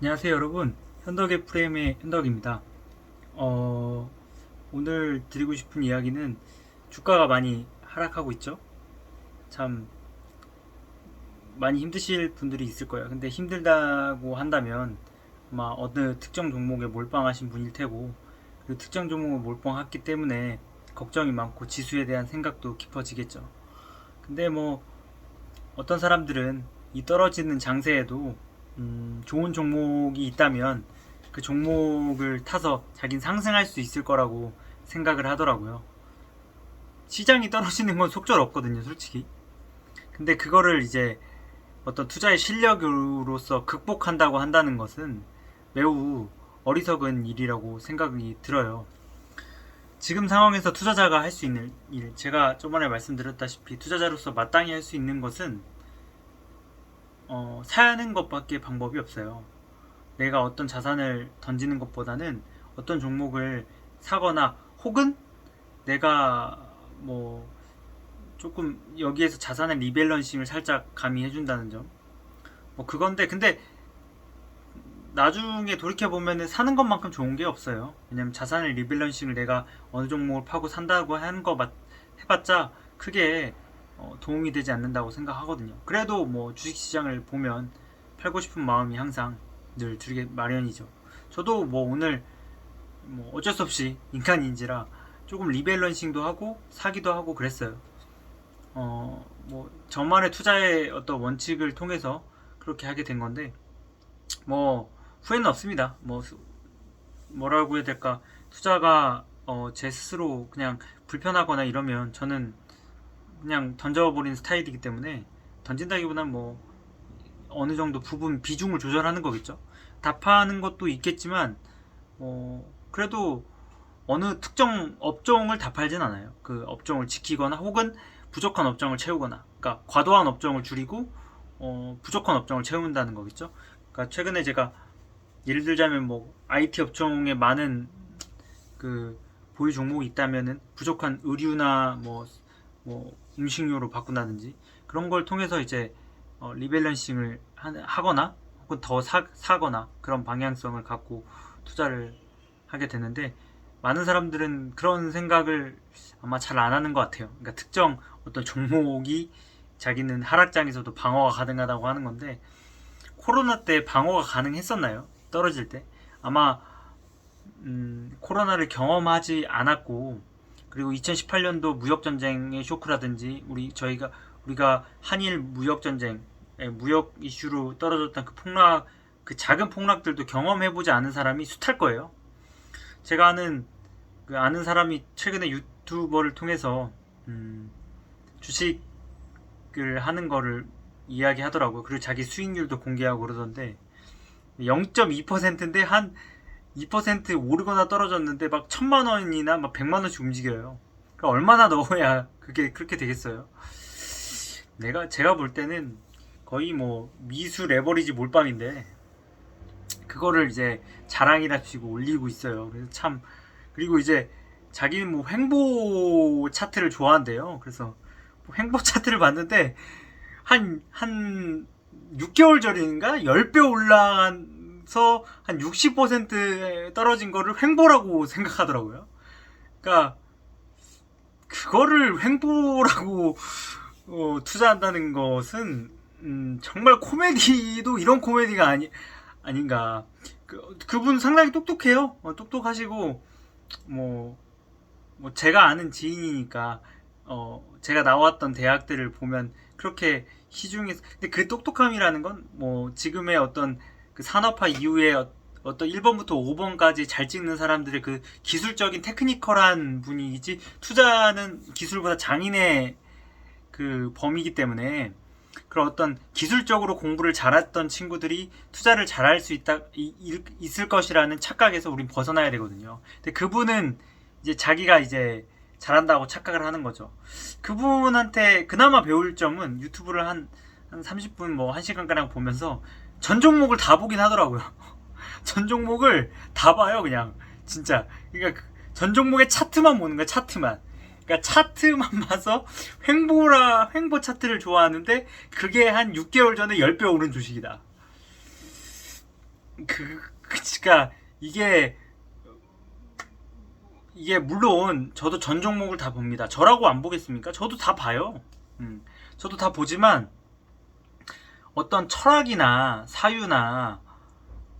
안녕하세요 여러분. 현덕의 프레임의 현덕입니다. 어, 오늘 드리고 싶은 이야기는 주가가 많이 하락하고 있죠? 참 많이 힘드실 분들이 있을 거예요. 근데 힘들다고 한다면 아마 어느 특정 종목에 몰빵하신 분일 테고 그 특정 종목을 몰빵했기 때문에 걱정이 많고 지수에 대한 생각도 깊어지겠죠. 근데 뭐 어떤 사람들은 이 떨어지는 장세에도 음, 좋은 종목이 있다면 그 종목을 타서 자긴 상승할 수 있을 거라고 생각을 하더라고요. 시장이 떨어지는 건 속절없거든요, 솔직히. 근데 그거를 이제 어떤 투자의 실력으로서 극복한다고 한다는 것은 매우 어리석은 일이라고 생각이 들어요. 지금 상황에서 투자자가 할 수 있는 일, 제가 저번에 말씀드렸다시피 투자자로서 마땅히 할 수 있는 것은 어, 사는 것밖에 방법이 없어요. 내가 어떤 자산을 던지는 것보다는 어떤 종목을 사거나 혹은 내가 뭐 조금 여기에서 자산의 리밸런싱을 살짝 가미해 준다는 점. 뭐 그건데 근데 나중에 돌이켜 보면은 사는 것만큼 좋은 게 없어요. 왜냐면 자산의 리밸런싱을 내가 어느 종목을 파고 산다고 하는 거 맞- 해봤자 크게 어, 도움이 되지 않는다고 생각하거든요. 그래도 뭐 주식시장을 보면 팔고 싶은 마음이 항상 늘 들게 마련이죠. 저도 뭐 오늘 뭐 어쩔 수 없이 인간인지라 조금 리밸런싱도 하고 사기도 하고 그랬어요. 어, 뭐 저만의 투자의 어떤 원칙을 통해서 그렇게 하게 된 건데 뭐 후회는 없습니다. 뭐 수- 뭐라고 해야 될까 투자가 어, 제 스스로 그냥 불편하거나 이러면 저는 그냥 던져버리는 스타일이기 때문에 던진다기보다는 뭐 어느 정도 부분 비중을 조절하는 거겠죠. 다 파는 것도 있겠지만 뭐 그래도 어느 특정 업종을 다 팔진 않아요. 그 업종을 지키거나 혹은 부족한 업종을 채우거나, 그러니까 과도한 업종을 줄이고 어, 부족한 업종을 채운다는 거겠죠. 그러니까 최근에 제가 예를 들자면 뭐 IT 업종에 많은 그 보유 종목이 있다면은 부족한 의류나 뭐, 뭐 음식료로 바꾼다든지 그런 걸 통해서 이제 어, 리밸런싱을 하- 하거나 혹은 더 사, 사거나 그런 방향성을 갖고 투자를 하게 되는데 많은 사람들은 그런 생각을 아마 잘 안 하는 것 같아요. 그러니까 특정 어떤 종목이 자기는 하락장에서도 방어가 가능하다고 하는 건데 코로나 때 방어가 가능했었나요? 떨어질 때 아마 음, 코로나를 경험하지 않았고 그리고 2018년도 무역 전쟁의 쇼크라든지 우리 저희가 우리가 한일 무역 전쟁 의 무역 이슈로 떨어졌던 그 폭락 그 작은 폭락들도 경험해 보지 않은 사람이 숱할 거예요. 제가 아는 그 아는 사람이 최근에 유튜버를 통해서 음, 주식을 하는 거를 이야기하더라고요. 그리고 자기 수익률도 공개하고 그러던데 0.2%인데 한 2% 오르거나 떨어졌는데 막 천만 원이나 막 백만 원씩 움직여요. 그러니까 얼마나 넣어야 그게 그렇게 되겠어요. 내가 제가 볼 때는 거의 뭐 미수 레버리지 몰빵인데 그거를 이제 자랑이랍시고 올리고 있어요. 그래서 참 그리고 이제 자기는 뭐 횡보 차트를 좋아한대요. 그래서 뭐 횡보 차트를 봤는데 한한 6개월 전인가 10배 올라 서 한 60% 떨어진 거를 횡보라고 생각하더라고요. 그러니까 그거를 횡보라고 어, 투자한다는 것은 음, 정말 코미디도 이런 코미디가 아니 아닌가. 그, 그분 상당히 똑똑해요. 어, 똑똑하시고 뭐, 뭐 제가 아는 지인이니까 어, 제가 나왔던 대학들을 보면 그렇게 시중에서 근데 그 똑똑함이라는 건 뭐 지금의 어떤 그 산업화 이후에 어- 어떤 1번부터 5번까지 잘 찍는 사람들의 그 기술적인 테크니컬한 분이지 투자는 기술보다 장인의 그 범위이기 때문에 그런 어떤 기술적으로 공부를 잘했던 친구들이 투자를 잘할 수 있다 이- 이- 있을 것이라는 착각에서 우린 벗어나야 되거든요. 근데 그분은 이제 자기가 이제 잘한다고 착각을 하는 거죠. 그분한테 그나마 배울 점은 유튜브를 한, 한 30분 뭐 1시간가량 보면서 전 종목을 다 보긴 하더라고요. 전 종목을 다 봐요, 그냥. 진짜. 그러니까 그- 전 종목의 차트만 보는 거야, 차트만. 그러니까 차트만 봐서 횡보라, 횡보 차트를 좋아하는데 그게 한 6개월 전에 10배 오른 주식이다. 그, 그, 그니까 이게 이게 물론 저도 전 종목을 다 봅니다. 저라고 안 보겠습니까? 저도 다 봐요. 음, 저도 다 보지만 어떤 철학이나 사유나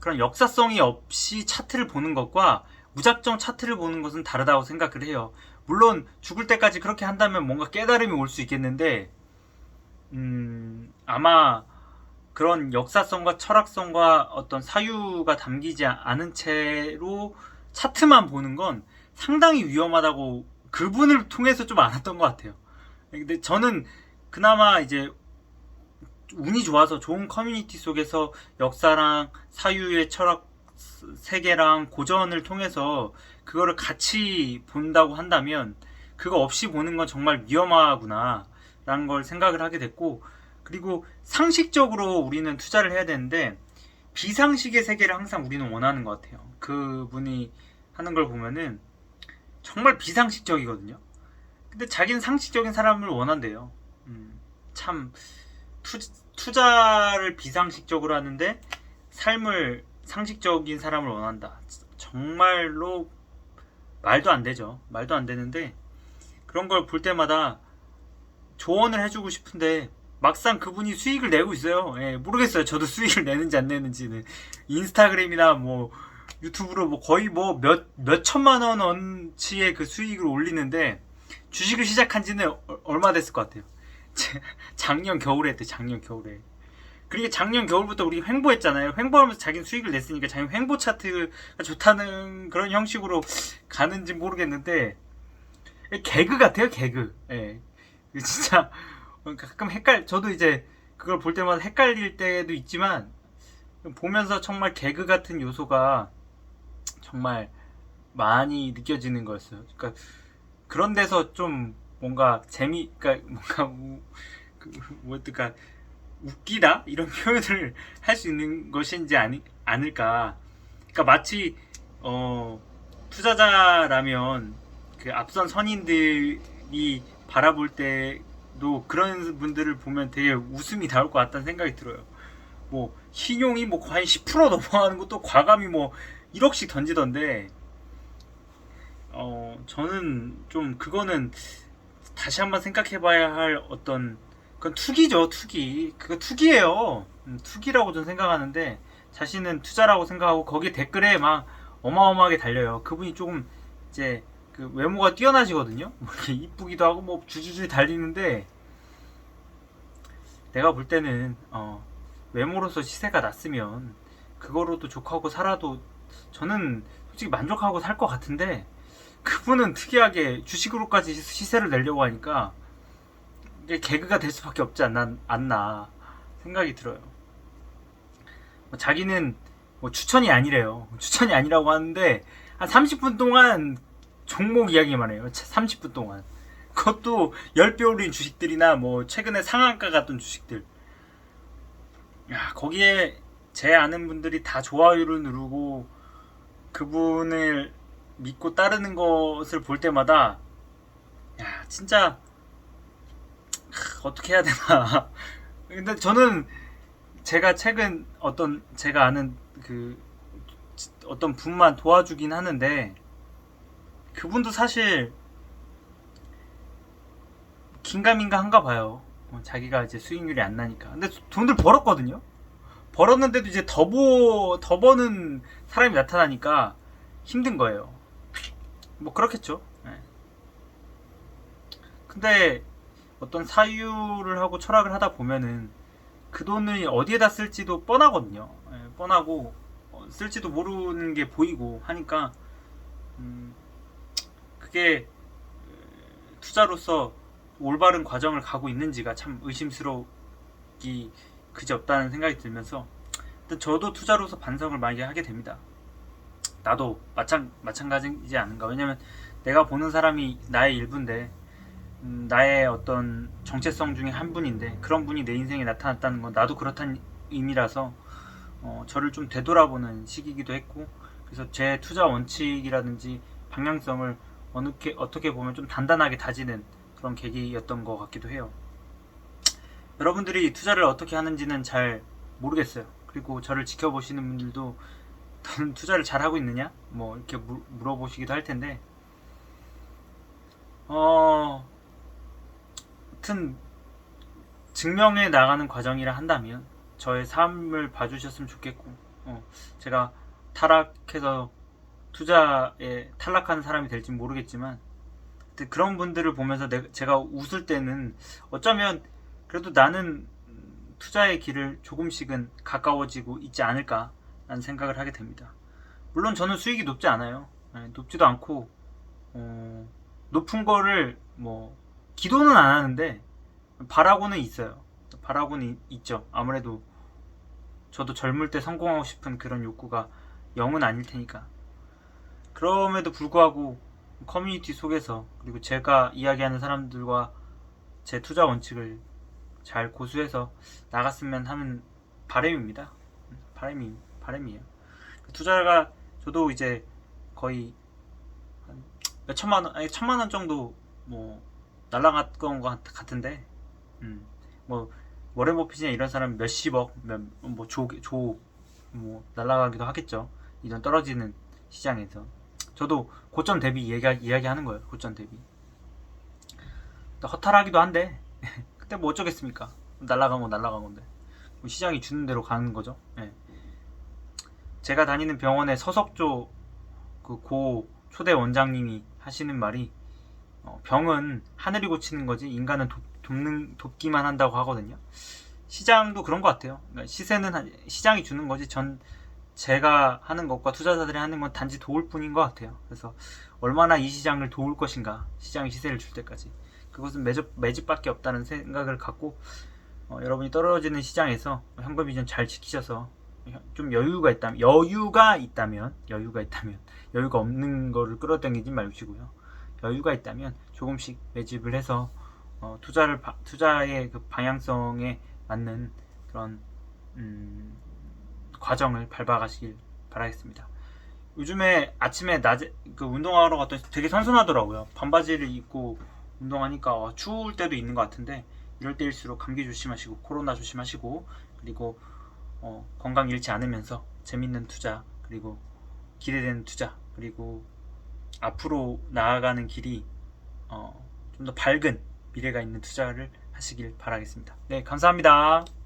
그런 역사성이 없이 차트를 보는 것과 무작정 차트를 보는 것은 다르다고 생각을 해요. 물론 죽을 때까지 그렇게 한다면 뭔가 깨달음이 올 수 있겠는데 음, 아마 그런 역사성과 철학성과 어떤 사유가 담기지 않은 채로 차트만 보는 건 상당히 위험하다고 그분을 통해서 좀 알았던 것 같아요. 근데 저는 그나마 이제 운이 좋아서 좋은 커뮤니티 속에서 역사랑 사유의 철학 세계랑 고전을 통해서 그거를 같이 본다고 한다면 그거 없이 보는 건 정말 위험하구나 라는 걸 생각을 하게 됐고 그리고 상식적으로 우리는 투자를 해야 되는데 비상식의 세계를 항상 우리는 원하는 것 같아요. 그분이 하는 걸 보면은 정말 비상식적이거든요. 근데 자기는 상식적인 사람을 원한대요. 음, 참 투, 투자를 비상식적으로 하는데 삶을 상식적인 사람을 원한다. 정말로 말도 안 되죠. 말도 안 되는데 그런 걸 볼 때마다 조언을 해주고 싶은데 막상 그분이 수익을 내고 있어요. 예, 모르겠어요. 저도 수익을 내는지 안 내는지는 인스타그램이나 뭐 유튜브로 뭐 거의 뭐 몇 몇 천만 원 원치의 그 수익을 올리는데 주식을 시작한 지는 어- 얼마 됐을 것 같아요. 작년 겨울에 했대. 작년 겨울에. 그러니까 작년 겨울부터 우리 횡보했잖아요. 횡보하면서 자기는 수익을 냈으니까 자기 횡보 차트가 좋다는 그런 형식으로 가는지 모르겠는데 개그 같아요. 개그. 예. 진짜 가끔 헷갈. 저도 이제 그걸 볼 때마다 헷갈릴 때도 있지만 보면서 정말 개그 같은 요소가 정말 많이 느껴지는 거였어요. 그러니까 그런 데서 좀 뭔가 재미, 그러니까 뭔가 우, 그, 뭐랄까 웃기다 이런 표현을 할 수 있는 것인지 아니, 않을까. 그러니까 마치 어, 투자자라면 그 앞선 선인들이 바라볼 때도 그런 분들을 보면 되게 웃음이 나올 것 같다는 생각이 들어요. 뭐 신용이 뭐 거의 10% 넘어가는 것도 과감히 뭐 1억씩 던지던데 어 저는 좀 그거는 다시 한번 생각해봐야 할 어떤 그건 투기죠 투기. 그거 투기예요. 음, 투기라고 저는 생각하는데 자신은 투자라고 생각하고 거기 댓글에 막 어마어마하게 달려요. 그분이 조금 이제 그 외모가 뛰어나시거든요. 뭐 이렇게 이쁘기도 하고 뭐 주주주 달리는데 내가 볼 때는 어 외모로서 시세가 낮으면 그거로도 족하고 살아도 저는 솔직히 만족하고 살 것 같은데 그분은 특이하게 주식으로까지 시세를 내려고 하니까 이게 개그가 될 수밖에 없지 않나, 않나 생각이 들어요. 뭐 자기는 뭐 추천이 아니래요. 추천이 아니라고 하는데 한 30분 동안 종목 이야기만 해요. 30분 동안. 그것도 10배 올린 주식들이나 뭐 최근에 상한가 갔던 주식들. 야, 거기에 제 아는 분들이 다 좋아요를 누르고 그분을 믿고 따르는 것을 볼 때마다 야 진짜 하, 어떻게 해야 되나. 근데 저는 제가 최근 어떤 제가 아는 그 어떤 분만 도와주긴 하는데 그분도 사실 긴가민가 한가 봐요. 어, 자기가 이제 수익률이 안 나니까. 근데 돈을 벌었거든요? 벌었는데도 이제 더, 보, 더 버는 사람이 나타나니까 힘든 거예요. 뭐 그렇겠죠. 네. 근데 어떤 사유를 하고 철학을 하다 보면은 그 돈을 어디에다 쓸지도 뻔하거든요. 네, 뻔하고 어, 쓸지도 모르는 게 보이고 하니까 음, 그게 투자로서 올바른 과정을 가고 있는지가 참 의심스럽기 그지 없다는 생각이 들면서 저도 투자로서 반성을 많이 하게 됩니다. 나도 마찬 마찬가지지 않은가. 왜냐면 내가 보는 사람이 나의 일부인데 음, 나의 어떤 정체성 중에 한 분인데 그런 분이 내 인생에 나타났다는 건 나도 그렇다는 의미라서 어, 저를 좀 되돌아보는 시기이기도 했고 그래서 제 투자 원칙이라든지 방향성을 어느 게, 어떻게 보면 좀 단단하게 다지는 그런 계기였던 것 같기도 해요. 여러분들이 투자를 어떻게 하는지는 잘 모르겠어요. 그리고 저를 지켜보시는 분들도 너는 투자를 잘 하고 있느냐? 뭐 이렇게 물, 물어보시기도 할 텐데 어 하여튼 증명해 나가는 과정이라 한다면 저의 삶을 봐주셨으면 좋겠고 어, 제가 타락해서 투자에 탈락하는 사람이 될지 모르겠지만 그런 분들을 보면서 내, 제가 웃을 때는 어쩌면 그래도 나는 음, 투자의 길을 조금씩은 가까워지고 있지 않을까 라는 생각을 하게 됩니다. 물론 저는 수익이 높지 않아요. 네, 높지도 않고 어, 높은 거를 뭐 기도는 안 하는데 바라고는 있어요. 바라고는 이- 있죠. 아무래도 저도 젊을 때 성공하고 싶은 그런 욕구가 영은 아닐 테니까. 그럼에도 불구하고 커뮤니티 속에서 그리고 제가 이야기하는 사람들과 제 투자 원칙을 잘 고수해서 나갔으면 하는 바람입니다. 바람이 바람이에요. 투자가 저도 이제 거의 한 몇천만 원, 아니 천만 원 정도 뭐 날라갔던 것 같- 같은데, 음, 뭐 워렌 버핏이나 이런 사람 몇십억, 몇뭐조조뭐 날라가기도 하겠죠. 이런 떨어지는 시장에서 저도 고점 대비 이야기 이야기하는 거예요. 고점 대비. 또 허탈하기도 한데 그때 뭐 어쩌겠습니까? 날라간 건 날라간 건데 뭐 시장이 주는 대로 가는 거죠. 예. 제가 다니는 병원의 서석조 그 고 초대 원장님이 하시는 말이 어, 병은 하늘이 고치는 거지 인간은 돕, 돕는 돕기만 한다고 하거든요. 시장도 그런 것 같아요. 그러니까 시세는 한- 시장이 주는 거지 전 제가 하는 것과 투자자들이 하는 건 단지 도울 뿐인 것 같아요. 그래서 얼마나 이 시장을 도울 것인가 시장이 시세를 줄 때까지 그것은 매집 매집밖에 없다는 생각을 갖고 어, 여러분이 떨어지는 시장에서 현금 비전 잘 지키셔서 좀 여유가 있다면 여유가 있다면 여유가 있다면 여유가 없는 거를 끌어당기지 말시고요 여유가 있다면 조금씩 매집을 해서 어, 투자를 바- 투자의 그 방향성에 맞는 그런 음, 과정을 밟아가시길 바라겠습니다. 요즘에 아침에 낮에 그 운동하러 갔더니 되게 선선하더라고요. 반바지를 입고 운동하니까 와, 추울 때도 있는 것 같은데 이럴 때일수록 감기 조심하시고 코로나 조심하시고 그리고 어, 건강 잃지 않으면서 재밌는 투자 그리고 기대되는 투자 그리고 앞으로 나아가는 길이 어, 좀 더 밝은 미래가 있는 투자를 하시길 바라겠습니다. 네, 감사합니다.